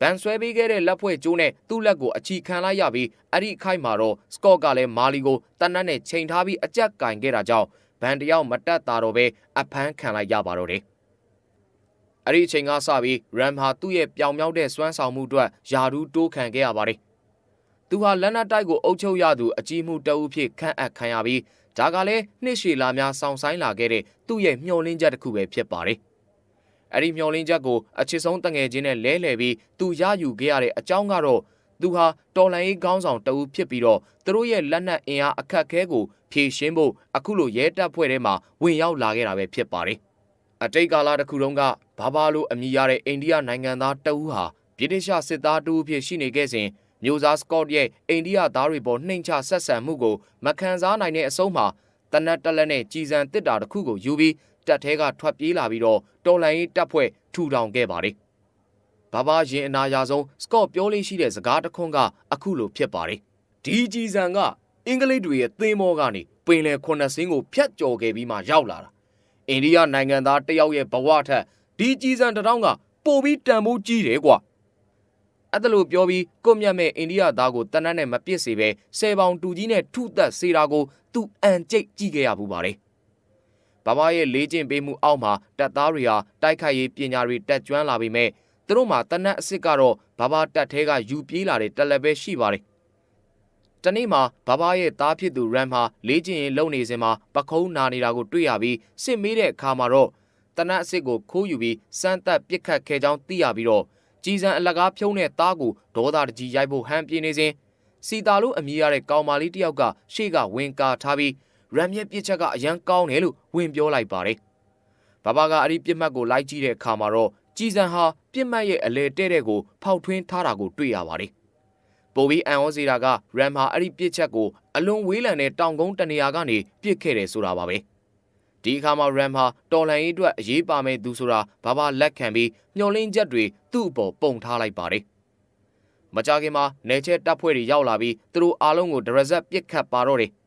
ဘန်ဆွဲပေးခဲ့တဲ့လက်ဖွဲ့ကျိုးနဲ့သူ့လက်ကိုအချီခံလိုက်ရပြီးအဲ့ဒီအခိုက်မှာတော့စကော့ကလည်းမာလီကိုတနတ်နဲ့ချိန်ထားပြီးအကြက်ကင်ခဲ့တာကြောင့်ဘန်တယောက်မတက်တာတော့ပဲအဖမ်းခံလိုက်ရပါတော့တယ်။အဲ့ဒီအချိန်ကစပြီးရမ်ဟာသူ့ရဲ့ပြောင်မြောက်တဲ့စွမ်းဆောင်မှုအတွက်ယာဒူးတိုးခံခဲ့ရပါတယ်။သူဟာလက်နက်တိုက်ကိုအုပ်ချုပ်ရသူအကြီးမှုတအုပ်ဖြစ်ခန့်အပ်ခံရပြီးဒါကလည်းနှစ်ရှည်လာများစောင့်ဆိုင်လာခဲ့တဲ့သူ့ရဲ့မျှော်လင့်ချက်တစ်ခုပဲဖြစ်ပါတယ်။ အဲ့ဒီမျှော်လင့်ချက်ကိုအချစ်ဆုံးတငယ်ချင်းနဲ့လဲလှယ်ပြီးသူရယူခဲ့ရတဲ့အကြောင်းကတော့သူဟာတော်လန်ရေးခေါင်းဆောင်တအုပ်ဖြစ်ပြီးတော့သူတို့ရဲ့လက်နက်အင်အားအခက်အခဲကိုဖြည့်ရှင်းဖို့အခုလိုရဲတပ်ဖွဲ့ထဲမှာဝင်ရောက်လာခဲ့တာပဲဖြစ်ပါတယ်။အတိတ်ကာလတစ်ခုလုံးကဘာဘာလိုအမည်ရတဲ့အိန္ဒိယနိုင်ငံသားတဦးဟာဗြိတိရှစစ်သားတဦးဖြစ်ရှိနေခဲ့စဉ်မျိုးစားစကော့ရဲ့အိန္ဒိယသားတွေပေါ်နှိမ်ချဆက်ဆံမှုကိုမခံစားနိုင်တဲ့အဆုံးမှာတနတ်တလက်နဲ့ကြည်စံတစ်တာတစ်ခုကိုယူပြီး တပ်ထဲကထွက်ပြေးလာပြီးတော့တော်လန်ရေးတပ်ဖွဲ့ထူထောင်ခဲ့ပါတယ်။ဘာဘာရင်အနာရဆုံးစကော့ပြောလေးရှိတဲ့စကားတစ်ခွန်းကအခုလိုဖြစ်ပါတယ်။ဒီကြည်စံကအင်္ဂလိပ်တွေရဲ့သင်းမောကနေပင်လယ်ခုနှစ်စင်းကိုဖျက်ကျော်ခဲ့ပြီးမှရောက်လာတာ။အိန္ဒိယနိုင်ငံသားတယောက်ရဲ့ဘဝထက်ဒီကြည်စံတစ်တောင်းကပိုပြီးတန်ဖိုးကြီးတယ်ကွာ။အဲ့ဒါလို့ပြောပြီးကိုမြတ်မဲ့အိန္ဒိယသားကိုတနတ်နဲ့မပစ်စေပဲဆယ်ပေါင်တူကြီးနဲ့ထုသက်စေတာကိုသူအန်ကျိတ်ကြည့်ခဲ့ရဘူးပါတ ယ်။ဘဘရဲ့လေးကျင့်ပေးမှုအောက်မှာတပ်သားတွေဟာတိုက်ခိုက်ရေးပညာတွေတက်ကျွမ်းလာပေမဲ့သူတို့မှာတနတ်အစ်စ်ကတော့ဘဘတက်သေးကယူပြေးလာတဲ့တက်လက်ပဲရှိပါတယ်။တနေ့မှာဘဘရဲ့သားဖြစ်သူရမ်ဟာလေးကျင့်ရင်လုံနေစဉ်မှာပခုံးနာနေတာကိုတွေ့ရပြီးစစ်မေးတဲ့အခါမှာတော့တနတ်အစ်စ်ကိုခိုးယူပြီးစမ်းသက်ပစ်ခတ်ခဲ့ကြောင်းသိရပြီးတော့ကြည်စံအလကားဖြုံးတဲ့သားကိုဒေါသတကြီးရိုက်ဖို့ဟန်ပြင်းနေစဉ်စီတာလို့အမည်ရတဲ့ကောင်မလေးတယောက်ကရှေ့ကဝင်ကာထားပြီး ရမ်ရဲ့ပြစ်ချက်ကအရန်ကောင်းတယ်လို့ဝင်ပြောလိုက်ပါတယ်။ဘဘကအဲ့ဒီပြစ်မှတ်ကိုလိုက်ကြည့်တဲ့အခါမှာတော့ကြည်စံဟာပြစ်မှတ်ရဲ့အလေတဲ့တဲ့ကိုဖောက်ထွင်းထားတာကိုတွေ့ရပါတယ်။ပိုပြီးအန်ဩစီတာကရမ်ဟာအဲ့ဒီပြစ်ချက်ကိုအလွန်ဝေးလံတဲ့တောင်ကုန်းတနေရာကနေပြစ်ခဲ့တယ်ဆိုတာပါပဲ။ဒီအခါမှာရမ်ဟာတော်လန်ရေးအတွက်အရေးပါမဲ့သူဆိုတာဘာဘာလက်ခံပြီးမျောလင်းချက်တွေသူ့အပေါ်ပုံထားလိုက်ပါတယ်။မကြခင်မှာနေချက်တပ်ဖွဲ့တွေရောက်လာပြီးသူတို့အားလုံးကိုဒရဇက်ပစ်ခတ်ပါတော့တယ်။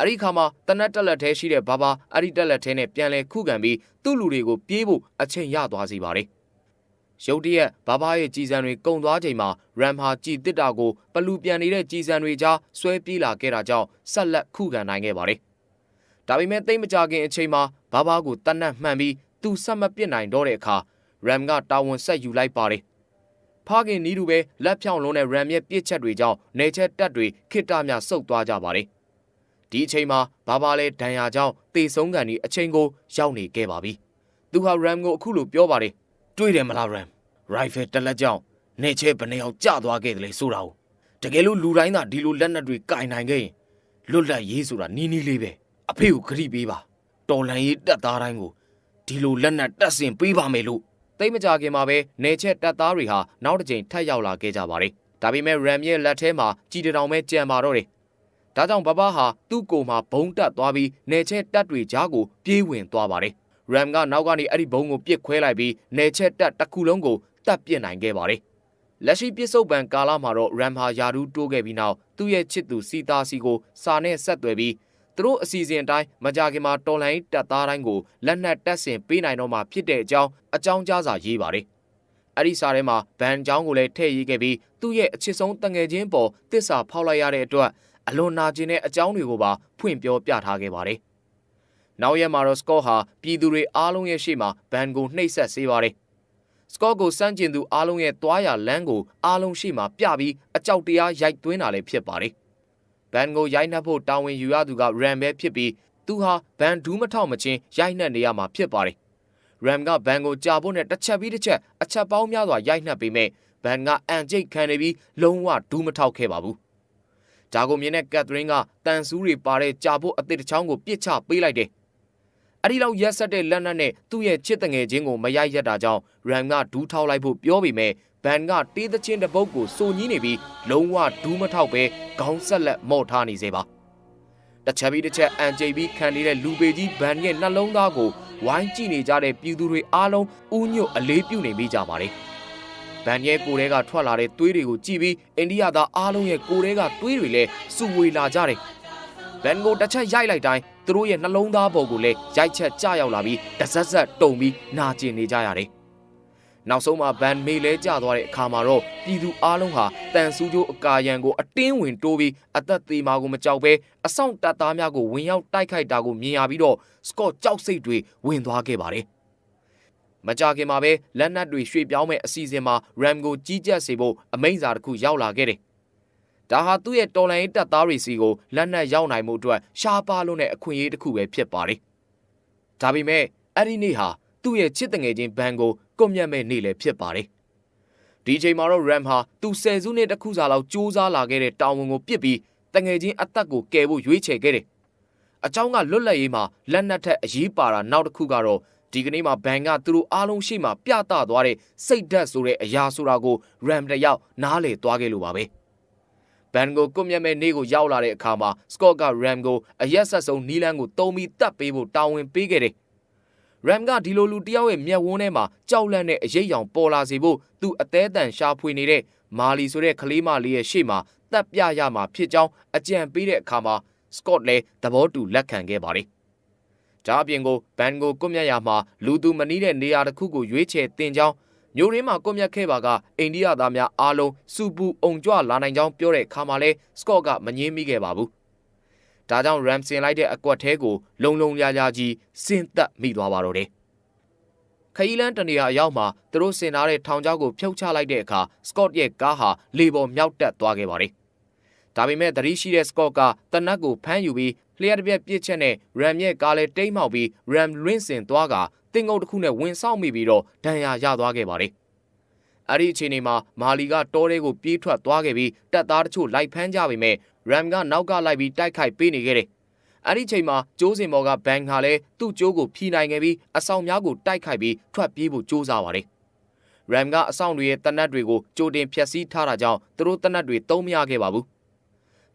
အဲ့ဒီခါမှာတနက်တက်လက်ထဲရှိတဲ့ဘာဘာအဲ့ဒီတက်လက်ထဲနဲ့ပြန်လဲခုခံပြီးသူ့လူတွေကိုပြေးဖို့အချိန်ရသွားစေပါတယ်။ရုတ်တရက်ဘာဘာရဲ့ကြည်စံတွေကုံသွားချိန်မှာရမ်ဟာကြည်တစ်တာကိုပလူပြန်နေတဲ့ကြည်စံတွေကြားဆွဲပြေးလာခဲ့တာကြောင့်ဆက်လက်ခုခံနိုင်ခဲ့ပါတယ်။ဒါပေမဲ့သိမကြခင်အချိန်မှာဘာဘာကိုတနတ်မှန်ပြီးသူဆက်မပစ်နိုင်တော့တဲ့အခါရမ်ကတာဝန်ဆက်ယူလိုက်ပါတယ်။ဖခင်နီးတူပဲလက်ဖြောင်းလုံးတဲ့ရမ်ရဲ့ပြစ်ချက်တွေကြောင့်နေချက်တက်တွေခိတ္တမြဆုတ်သွားကြပါတယ်။ ဒီအချိန်မှာဘာဘာလဲဒဏ်ရာကြောင့်တေဆုံးကန်ဒီအချိန်ကိုရောက်နေခဲ့ပါပြီ။သူဟာရမ်ကိုအခုလိုပြောပါတယ်။တွေးတယ်မလားရမ်။ရိုင်ဖယ်တက်လက်ကြောင့်နေချက်ဘယ်နှယောက်ကျသွားခဲ့တယ်လေဆိုတာကိုတကယ်လို့လူတိုင်းသာဒီလိုလက်နက်တွေကင်နိုင်ခဲ့ရင်လွတ်လပ်ရေးဆိုတာနီးနီးလေးပဲအဖေကိုခရီးပေးပါတော်လန်ရေးတက်သားတိုင်းကိုဒီလိုလက်နက်တက်ဆင်ပေးပါမယ်လို့သိမကြခင်မှာပဲနေချက်တက်သားတွေဟာနောက်တစ်ကြိမ်ထပ်ရောက်လာခဲ့ကြပါတယ်ဒါပေမဲ့ရမ်ရဲ့လက်ထဲမှာကြည်တောင်ပဲကြံပါတော့တယ် ဒါကြောင့်ဘဘဟာသူ့ကိုယ်မှာဘုံတက်သွားပြီးနေချက်တက်တွေကြားကိုပြေးဝင်သွားပါတယ်ရမ်ကနောက်ကနေအဲ့ဒီဘုံကိုပြစ်ခွဲလိုက်ပြီးနေချက်တက်တစ်ခုလုံးကိုတပ်ပြစ်နိုင်ခဲ့ပါတယ်လက်ရှိပြစ်စုံပံကာလမှာတော့ရမ်ဟာယာဒူးတိုးခဲ့ပြီးနောက်သူ့ရဲ့ချစ်သူစီတာစီကိုစာနဲ့ဆက်သွယ်ပြီးသူတို့အစီအစဉ်အတိုင်းမကြခင်မှာတော်လိုင်းတပ်သားတိုင်းကိုလက်နက်တပ်ဆင်ပေးနိုင်တော့မှဖြစ်တဲ့အကြောင်းအကြောင်းကြားစာရေးပါတယ်။အဲ့ဒီစာထဲမှာဗန်ကြောင်းကိုလည်းထည့်ရေးခဲ့ပြီးသူ့ရဲ့အချစ်ဆုံးတငယ်ချင်းပေါ်တစ္ဆာဖောက်လိုက်ရတဲ့အတွက် အလွန်နာကျင်တဲ့အကြောင်းတွေကိုပါဖွင့်ပြောပြထားခဲ့ပါတယ်။နောက်ရက်မှာတော့စကော့ဟာပြည်သူတွေအားလုံးရဲ့ရှေ့မှာဗန်ကိုနှိပ်စက်စေပါတယ်။စကော့ကိုစန့်ကျင်သူအားလုံးရဲ့တွားရလမ်းကိုအားလုံးရှေ့မှာပြပြီးအကြောက်တရားရိုက်သွင်းတာလည်းဖြစ်ပါတယ်။ဘန်ကိုရိုက်နှက်ဖို့တာဝန်ယူရသူကရမ်ပဲဖြစ်ပြီးသူဟာဘန်ဒူးမထောက်မချင်းရိုက်နှက်နေရမှာဖြစ်ပါတယ်။ရမ်ကဘန်ကိုကြာဖို့နဲ့တစ်ချက်ပြီးတစ်ချက်အချက်ပေါင်းများစွာရိုက်နှက်ပေမဲ့ဘန်ကအန်ကျိတ်ခံနေပြီးလုံးဝဒူးမထောက်ခဲ့ပါဘူး။ ဂျာကိုမြင်တဲ့ကက်သရင်းကတန်ဆူးတွေပါတဲ့ကြာဖို့အသစ်တစ်ချောင်းကိုပြစ်ချပေးလိုက်တယ်။အဲ့ဒီလောက်ရက်ဆက်တဲ့လက်နက်နဲ့သူ့ရဲ့ချစ်တငယ်ချင်းကိုမရိုက်ရက်တာကြောင့်ရမ်ကဒူးထောက်လိုက်ဖို့ပြောပေမဲ့ဘန်ကတေးသချင်းတစ်ပုတ်ကိုစိုးညင်းနေပြီးလုံးဝဒူးမထောက်ပဲခေါင်းဆက်လက်မော့ထားနေစေပါတစ်ချက်ပြီးတစ်ချက်အန်ကျိပြီးခံနေတဲ့လူပေကြီးဘန်ရဲ့နှလုံးသားကိုဝိုင်းကြည့်နေကြတဲ့ပြည်သူတွေအားလုံးဥညွတ်အလေးပြုနေမိကြပါတယ်။ ဗန်ရဲ့ကိုယ်ထဲကထွက်လာတဲ့သွေးတွေကိုကြည့်ပြီးအိန္ဒိယသားအားလုံးရဲ့ကိုယ်ထဲကသွေးတွေလည်းစုဝေလာကြတယ်။ဗန်ကိုတစ်ချက်ရိုက်လိုက်တိုင်းသူတို့ရဲ့နှလုံးသားပေါ်ကိုလည်းရိုက်ချက်ကျရောက်လာပြီးတဆက်ဆက်တုံပြီးနာကျင်နေကြရတယ်။နောက်ဆုံးမှာဗန်မေလဲကျသွားတဲ့အခါမှာတော့ပြည်သူအားလုံးဟာတန်ဆူးကျိုးအကာယံကိုအတင်းဝင်တိုးပြီးအသက်သေးမာကိုမကြောက်ပဲအဆောင်တပ်သားများကိုဝင်ရောက်တိုက်ခိုက်တာကိုမြင်ရပြီးတော့စကော့ကြောက်စိတ်တွေဝင်သွားခဲ့ပါတယ်။ မကြခင်မှာပဲလက်နက်တွေရွှေ့ပြောင်းမဲ့အစီအစဉ်မှာ RAM ကိုကြီးကြပ်စေဖို့အမိန့်စာတစ်ခုရောက်လာခဲ့တယ်။ဒါဟာသူ့ရဲ့တော်လှန်ရေးတပ်သားတွေစီကိုလက်နက်ရောက်နိုင်မှုအတွက်ရှားပါလို့တဲ့အခွင့်အရေးတစ်ခုပဲဖြစ်ပါတယ်။ဒါပေမဲ့အဲ့ဒီနေ့ဟာသူ့ရဲ့ချစ်တငယ်ချင်းဘန်ကိုကွန်မြတ်မဲ့နေ့လည်းဖြစ်ပါတယ်။ဒီချိန်မှာတော့ RAM ဟာသူဆယ်စုနှစ်တစ်ခုစာလောက်စူးစမ်းလာခဲ့တဲ့တာဝန်ကိုပြစ်ပြီးတငယ်ချင်းအသက်ကိုကယ်ဖို့ရွေးချယ်ခဲ့တယ်။အကြောင်းကလွတ်လပ်ရေးမှာလက်နက်ထက်အရေးပါတာနောက်တစ်ခုကတော့ ဒီကနေ့မှာဘန်ကသူတို့အားလုံးရှိမှပြသသွားတဲ့စိတ်ဓာတ်ဆိုတဲ့အရာဆိုတာကို RAM တယောက်နားလည်သွားခဲ့လို့ပါပဲ။ဘန်ကိုကွန်မြတ်မဲ့နေ့ကိုရောက်လာတဲ့အခါမှာ Scott က RAM ကိုအရက်ဆက်ဆုံးနီလန်းကိုတုံးပြီးတတ်ပေးဖို့တာဝန်ပေးခဲ့တယ်။ RAM ကဒီလိုလူတယောက်ရဲ့မျက်ဝန်းထဲမှာကြောက်လန့်တဲ့အရေးအယောင်ပေါ်လာစေဖို့သူအသေးအတန်ရှာဖွေနေတဲ့မာလီဆိုတဲ့ကလေးမလေးရဲ့ရှေ့မှာတပ်ပြရမှာဖြစ်ကြောင်းအကြံပေးတဲ့အခါမှာ Scott လည်းသဘောတူလက်ခံခဲ့ပါတယ်။ ဒါအပြင်ကိုဘန်ကိုကွပ်မြတ်ရမှာလူသူမနီးတဲ့နေရာတစ်ခုကိုရွေးချယ်တင်ကြောင်းမျိုးရင်းမှာကွပ်မြတ်ခဲ့ပါကအိန္ဒိယသားများအားလုံးစူပူအုံကြွလာနိုင်ကြောင်းပြောတဲ့အခါမှာလဲ Scott ကမငင်းမိခဲ့ပါဘူး။ဒါကြောင့် Ram ဆင်လိုက်တဲ့အကွက်ထဲကိုလုံလုံညာညာကြီးဆင်းသက်မိသွားပါတော့တယ်ခရီးလန်းတနေရာအရောက်မှာသူတို့ဆင်ထားတဲ့ထောင်ချောက်ကိုဖြုတ်ချလိုက်တဲ့အခါ Scott ရဲ့ကားဟာလေပေါ်မြောက်တက်သွားခဲ့ပါတယ်။ဒါပေမဲ့သတိရှိတဲ့ Scott ကတနက်ကိုဖမ်းယူပြီး လျှက်တစ်ပြက်ပြစ်ချက်နဲ့ Ram ရဲ့ကားလည်းတိတ်မှောက်ပြီး Ram လွင့်စင်သွားကတင်ငုတ်တစ်ခုနဲ့ဝင်ဆောက်မိပြီးတော့ဒဏ်ရာရသွားခဲ့ပါတယ်။အဲ့ဒီအချိန်မှာမာလီကတောထဲကိုပြေးထွက်သွားခဲ့ပြီးတပ်သားတချို့လိုက်ဖမ်းကြပေမဲ့ Ram ကနောက်ကလိုက်ပြီးတိုက်ခိုက်ပေးနေခဲ့တယ်။အဲ့ဒီချိန်မှာကျိုးစင်ဘော်ကဘန်ဟာလည်းသူ့ကျိုးကိုဖြီးနိုင်ခဲ့ပြီးအဆောင်များကိုတိုက်ခိုက်ပြီးထွက်ပြေးဖို့ကြိုးစားပါတယ်။ Ram ကအဆောင်တွေရဲ့တနတ်တွေကိုကြိုတင်ဖျက်ဆီးထားတာကြောင့်သူတို့တနတ်တွေသုံးမရခဲ့ပါဘူး။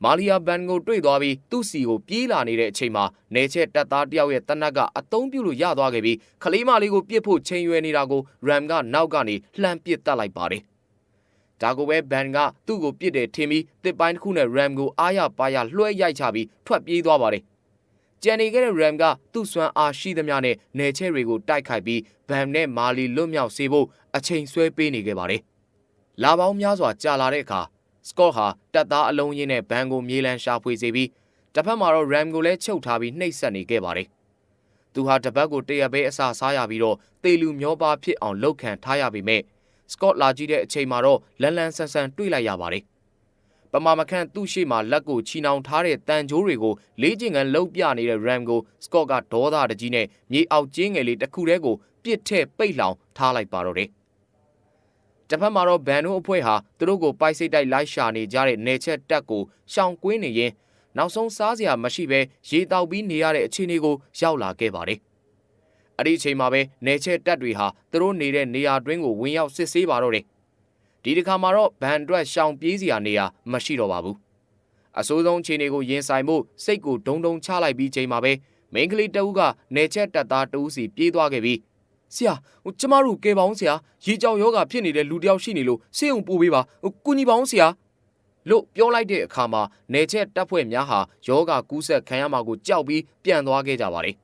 မာလီယာဘန်ကိုတွေ့သွားပြီးသူ့စီကိုပြေးလာနေတဲ့အချိန်မှာနေချက်တပ်သားတယောက်ရဲ့တနတ်ကအသုံးပြုလို့ရသွားခဲ့ပြီးခလေးမလေးကိုပြစ်ဖို့ချိန်ရွယ်နေတာကို Ram ကနောက်ကနေလှမ်းပစ်တက်လိုက်ပါတယ်။ဒါကိုပဲဘန်ကသူ့ကိုပြစ်တယ်ထင်ပြီးတစ်ပိုင်းတစ်ခုနဲ့ RAM ကိုအားရပါရလွှဲရိုက်ချပြီးထွက်ပြေးသွားပါတယ်။ကြံနေခဲ့တဲ့ RAM ကသူ့စွမ်းအားရှိသမျှနဲ့နယ်ချဲတွေကိုတိုက်ခိုက်ပြီးဘန်နဲ့မာလီလွတ်မြောက်စေဖို့အချိန်ဆွဲပေးနေခဲ့ပါတယ်။လာပေါင်းများစွာကြာလာတဲ့အခါ စကော့ဟာတပ်သားအလုံးရင်းနဲ့ဘန်ကိုမြေလံရှာဖွေစေပြီးတစ်ဖက်မှာတော့ RAM ကိုလည်းချုပ်ထားပြီးနှိပ်စက်နေခဲ့ပါတယ်။သူဟာတပတ်ကိုတရပဲအစာစားရပြီးတော့တေလူမျောပါဖြစ်အောင်လှုပ်ခံထားရပေမဲ့စကော့လာကြည့်တဲ့အချိန်မှာတော့လန်လန်ဆန်ဆန်တွေ့လိုက်ရပါတယ်။ပမာမခန့်သူ့ရှေ့မှာလက်ကိုချီနှောင်ထားတဲ့တန်ကြိုးတွေကိုလေးကျင်ကန်လှုပ်ပြနေတဲ့ Ram ကိုစကော့ကဒေါသတကြီးနဲ့မြေအောက်ကျင်းငယ်လေးတစ်ခုတည်းကိုပြစ်ထည့်ပိတ်လောင်ထားလိုက်ပါတော့တယ်။ တစ်ဖက်မှာတော့ဘန်တို့အဖွဲ့ဟာသူတို့ကိုပိုက်စိတ်တိုက်လိုက်ရှာနေကြတဲ့နေချက်တက်ကိုရှောင်ကွင်းနေရင်နောက်ဆုံးစားစရာမရှိဘဲရေတောက်ပြီးနေရတဲ့အခြေအနေကိုရောက်လာခဲ့ပါတယ်။အဲ့ဒီအချိန်မှာပဲနေချက်တက်တွေဟာသူတို့နေတဲ့နေရာတွင်းကိုဝင်ရောက်စစ်ဆေးပါတော့တယ်ဒီတစ်ခါမှာတော့ဗန်အတွက်ရှောင်ပြေးစရာနေရာမရှိတော့ပါဘူးအစိုးဆုံးခြေနေကိုရင်ဆိုင်မှုစိတ်ကိုဒုံဒုံချလိုက်ပြီးချိန်မှာပဲမိန်းကလေးတဦးကနေချက်တက်သားတဦးစီပြေးသွားခဲ့ပြီး ဆရာဟိုကျမတို့ကဲပေါင်းဆရာရေကြောင်ယောဂဖြစ်နေတဲ့လူတယောက်ရှိနေလို့ဆေးုံပို့ပေးပါဟိုကုညီပေါင်းဆရာလို့ပြောလိုက်တဲ့အခါမှာနေချက်တပ်ဖွဲ့များဟာယောဂကူးဆက်ခံရမှာကိုကြောက်ပြီးပြန်သွားခဲ့ကြပါတယ်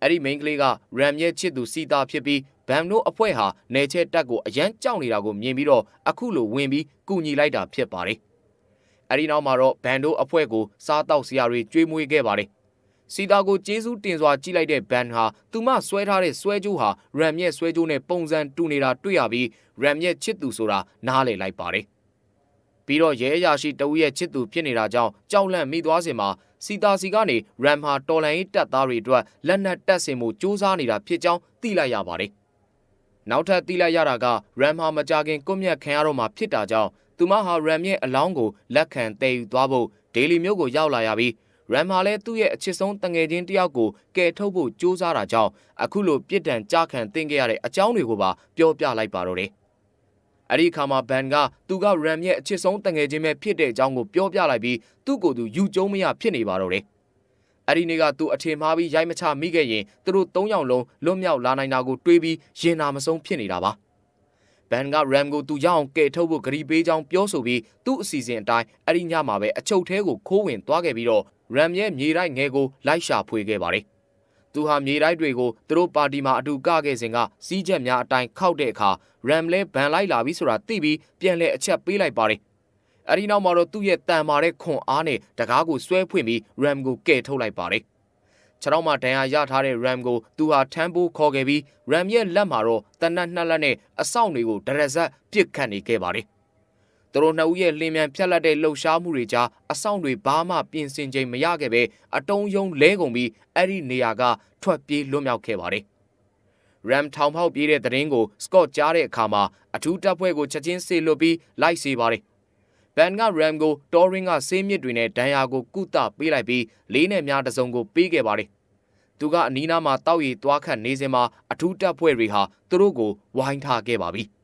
အဲ့ဒီ main ကလေးက RAM ရဲ့ချစ်သူစီတာဖြစ်ပြီးဘမ်တို့အဖွဲ့ဟာနေချဲတက်ကိုအရန်ကြောက်နေတာကိုမြင်ပြီးတော့အခုလိုဝင်ပြီးကူညီလိုက်တာဖြစ်ပါတယ်။အဲဒီနောက်မှာတော့ဘန်တို့အဖွဲ့ကိုစားတောက်စရာတွေကျွေးမွေးခဲ့ပါတယ်။ စီတာကိုကျေးဇူးတင်စွာကြည့်လိုက်တဲ့ဘန်ဟာသူမဆွဲထားတဲ့ဆွဲကြိုးဟာရမ်ရဲ့ဆွဲကြိုးနဲ့ပုံစံတူနေတာတွေ့ရပြီးရမ်ရဲ့ချစ်သူဆိုတာနားလည်လိုက်ပါတယ်။ပြီးတော့ရဲအရာရှိတဦးရဲ့ချစ်သူဖြစ်နေတာကြောင့်ကြောက်လန့်မိသွားစဉ်မှာစီတာစီကနေရမ်ဟာတော်လန်ရေးတပ်သားတွေအတွက်လက်နက်တပ်ဆင်မှုစ조사နေတာဖြစ်ကြောင်းသိလိုက်ရပါတယ်။နောက်ထပ်သိလိုက်ရတာကရမ်ဟာမကြခင်ကွမြတ်ခံရတော့မှဖြစ်တာကြောင့်သူမဟာရမ်ရဲ့အလောင်းကိုလက်ခံတည်ယူသွားဖို့ဒေလီမြို့ကိုရောက်လာရပြီး ရမ်ဟာလည်းသူ့ရဲ့အချစ်ဆုံးတငယ်ချင်းတယောက်ကိုကယ်ထုတ်ဖို့ကြိုးစားတာကြောင့်အခုလိုပြစ်ဒဏ်ကြခံတင်ခဲ့ရတဲ့အကြောင်းတွေကိုပါပြောပြလိုက်ပါတော့တယ်။အဲ့ဒီအခါမှာဘန်ကသူကရမ်ရဲ့အချစ်ဆုံးတငယ်ချင်းပဲဖြစ်တဲ့အကြောင်းကိုပြောပြလိုက်ပြီးသူ့ကိုယ်သူယူကျုံမရဖြစ်နေပါတော့တယ်အဲ့ဒီနေ့ကသူအထင်မှားပြီးရိုက်မချမိခဲ့ရင်သူတို့၃ယောက်လုံးလွတ်မြောက်လာနိုင်တာကိုတွေးပြီးရင်နာမဆုံးဖြစ်နေတာပါဘန်က RAM ကိုသူရအောင်ကဲထုတ်ဖို့ဂရီပေးကြောင်းပြောဆိုပြီးသူ့အစီအစဉ်အတိုင်းအဲ့ဒီညမှာပဲအချုပ်ထဲကိုခိုးဝင်သွားခဲ့ပြီးတော့ RAM ရဲ့မြေတိုက်ငယ်ကိုလိုက်ရှာဖွေခဲ့ပါတယ်သူဟာမြေတိုက်တွေကိုသူတို့ပါတီမှာအတူကခဲ့စဉ်ကစီးချက်များအတိုင်းခောက်တဲ့အခါ RAM လဲဘန်လိုက်လာပြီဆိုတာသိပြီးပြန်လဲအချက်ပေးလိုက်ပါတယ်။အဲဒီနောက်မှာတော့သူ့ရဲ့တန်မာတဲ့ခွန်အားနဲ့တကားကိုဆွဲဖွင့်ပြီး RAM ကိုကဲထုတ်လိုက်ပါတယ်။ခြေထောက်မှာဒဏ်ရာရထားတဲ့ RAM ကိုသူဟာထမ်းပိုးခေါ်ခဲ့ပြီး RAM ရဲ့လက်မှာတော့တနတ်နှစ်လက်နဲ့အဆောင်တွေကိုဒရက်ဆက်ပစ်ခတ်နေခဲ့ပါတယ်။ သူတို့နှစ်ဦးရဲ့လင်းမြန်ဖြတ်လက်တဲ့လှုပ်ရှားမှုတွေကြားအဆောင်တွေဘာမှပြင်ဆင်ချိန်မရခဲ့ပဲအတုံးယုံလဲကုန်ပြီးအဲ့ဒီနေရာကထွက်ပြေးလွတ်မြောက်ခဲ့ပါတယ်။ Ram ထောင်ဖောက်ပြေးတဲ့သတင်းကို Scott ကြားတဲ့အခါမှာအထူးတပ်ဖွဲ့ကိုချက်ချင်းစေလွတ်ပြီးလိုက်စေပါတယ်။ Ban က Ram ကို Torin ကဆေးမြစ်တွေနဲ့ဒဏ်ရာကိုကုသပေးလိုက်ပြီးလေးနဲ့များတစ်စုံကိုပေးခဲ့ပါတယ်။သူကအနီးနားမှာတောက်ရီသွားခတ်နေစဉ်မှာအထူးတပ်ဖွဲ့တွေဟာသူတို့ကိုဝိုင်းထားခဲ့ပါပြီ။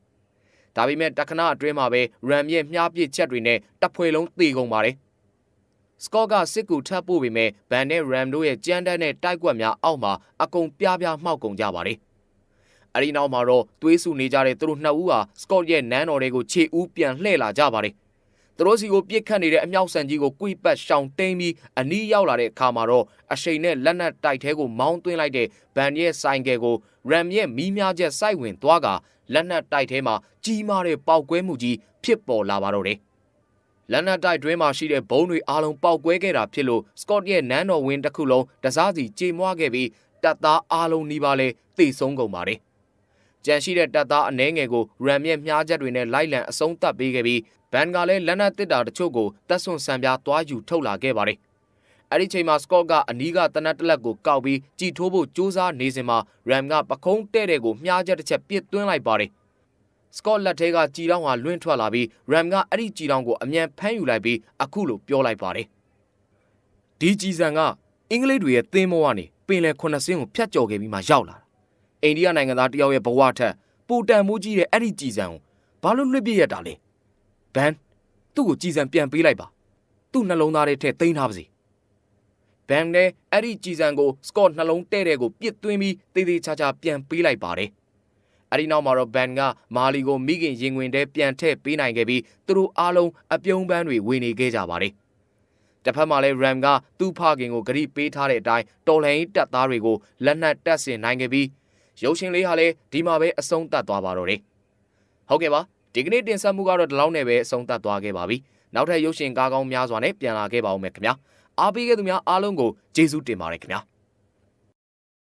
ဒါပေမဲ့တခဏအတွင်းမှာပဲ Ram ရဲ့မြားပစ်ချက်တွေနဲ့တပ်ဖွဲ့လုံးသေကုန်ပါတယ်။ Scott ကစစ်ကူထပ်ပို့ပေမဲ့ Ban နဲ့ Ram တို့ရဲ့ကြမ်းတမ်းတဲ့တိုက်ကွက်များအောက်မှာအကုန်ပြားပြားမှောက်ကုန်ကြပါတယ်။အဲဒီနောက်မှာတော့သွေးဆူနေကြတဲ့သူတို့နှစ်ဦးဟာ Scott ရဲ့နန်းတော်တွေကိုခြေဦးပြန်လှည့်လာကြပါတယ်။ သူတို့စီကိုပြစ်ခတ်နေတဲ့အမြောက်ဆန်ကြီးကိုကွိပတ်ရှောင်တိန်ပြီးအနီးရောက်လာတဲ့အခါမှာတော့အရှိန်နဲ့လက်နက်တိုက်ထဲကိုမောင်းသွင်းလိုက်တဲ့ဗန်ရဲ့ဆိုင်ကယ်ကို Ram ရဲ့မီးများချက်စိုက်ဝင်သွားကလက်နက်တိုက်ထဲမှာကြီးမားတဲ့ပေါက်ကွဲမှုကြီးဖြစ်ပေါ်လာပါတော့တယ်။လက်နက်တိုက်တွင်းမှာရှိတဲ့ဘုံတွေအားလုံးပေါက်ကွဲခဲ့တာဖြစ်လို့ Scott ရဲ့နန်းတော်ဝင်းတစ်ခုလုံးတစားစီကြေမွားခဲ့ပြီးတပ်သားအားလုံးနှီးပါလဲတိတ်ဆုံးကုန်ပါတယ်။ ကြံရှိတဲ့တပ်သားအနှဲငယ်ကို Ram ရဲ့မြားချက်တွေနဲ့လိုက်လံအဆုံးသတ်ပေးခဲ့ပြီးဘန်ကလည်းလက်နက်တစ်တာတချို့ကိုတပ်ဆွန်ဆံပြားသွားယူထုတ်လာခဲ့ပါတယ်။အဲ့ဒီချိန်မှာ Scott ကအနီးကတနက်တလက်ကိုကောက်ပြီးကြည်ထိုးဖို့ကြိုးစားနေစဉ်မှာ Ram ကပခုံးတဲ့တဲ့ကိုမြားချက်တစ်ချက်ပစ်သွင်းလိုက်ပါတယ်။ Scott လက်ထဲကကြည်တောင်းဟာလွင့်ထွက်လာပြီး Ram ကအဲ့ဒီကြည်တောင်းကိုအမြန်ဖမ်းယူလိုက်ပြီးအခုလိုပြောလိုက်ပါတယ်။ဒီကြည်စံကအင်္ဂလိပ်တွေရဲ့သင်းမောကနေပင်လယ်ခုနှစ်စင်းကိုဖျက်ကျော်ခဲ့ပြီးမှရောက်လာတာ။ အိန္ဒိယနိုင်ငံသားတယောက်ရဲ့ဘဝထက်ပူတန်မှုကြီးတဲ့အဲ့ဒီကြည်စံကိုဘာလို့လွှတ်ပြရတာလဲ။ဘန်သူ့ကိုကြည်စံပြန်ပေးလိုက်ပါ။သူ့နှလုံးသားထဲထည့်သိမ်းထားပါစေ။ဘန်နဲ့အဲ့ဒီကြည်စံကိုစကော့နှလုံးတဲ့တဲ့ကိုပြစ်သွင်းပြီးတေးသေးချာချာပြန်ပေးလိုက်ပါတယ်။အဲဒီနောက်မှာတော့ဘန်ကမာလီကိုမိခင်ရင်ဝင်ထဲပြန်ထည့်ပေးနိုင်ခဲ့ပြီးသူတို့အားလုံးအပြုံးပန်းတွေဝေနေခဲ့ကြပါတယ်။တစ်ဖက်မှာလည်း RAM ကသူ့ဖခင်ကိုဂရိပေးထားတဲ့အတိုင်းတော်လှန်ရေးတပ်သားတွေကိုလက်နက်တပ်ဆင်နိုင်ခဲ့ပြီး ရုပ်ရှင်လေးဟာလည်းဒီမှာပဲအဆုံးသတ်သွားပါတော့တယ်။ဟုတ်ကဲ့ပါဒီကနေ့တင်ဆက်မှုကတော့ဒီလောက်နဲ့ပဲအဆုံးသတ်သွားခဲ့ပါပြီ။နောက်ထပ်ရုပ်ရှင်ကားကောင်းများစွာနဲ့ပြန်လာခဲ့ပါဦးမယ်ခင်ဗျာ။အားပေးခဲ့သူများအားလုံးကိုကျေးဇူးတင်ပါတယ်ခင်ဗျာ။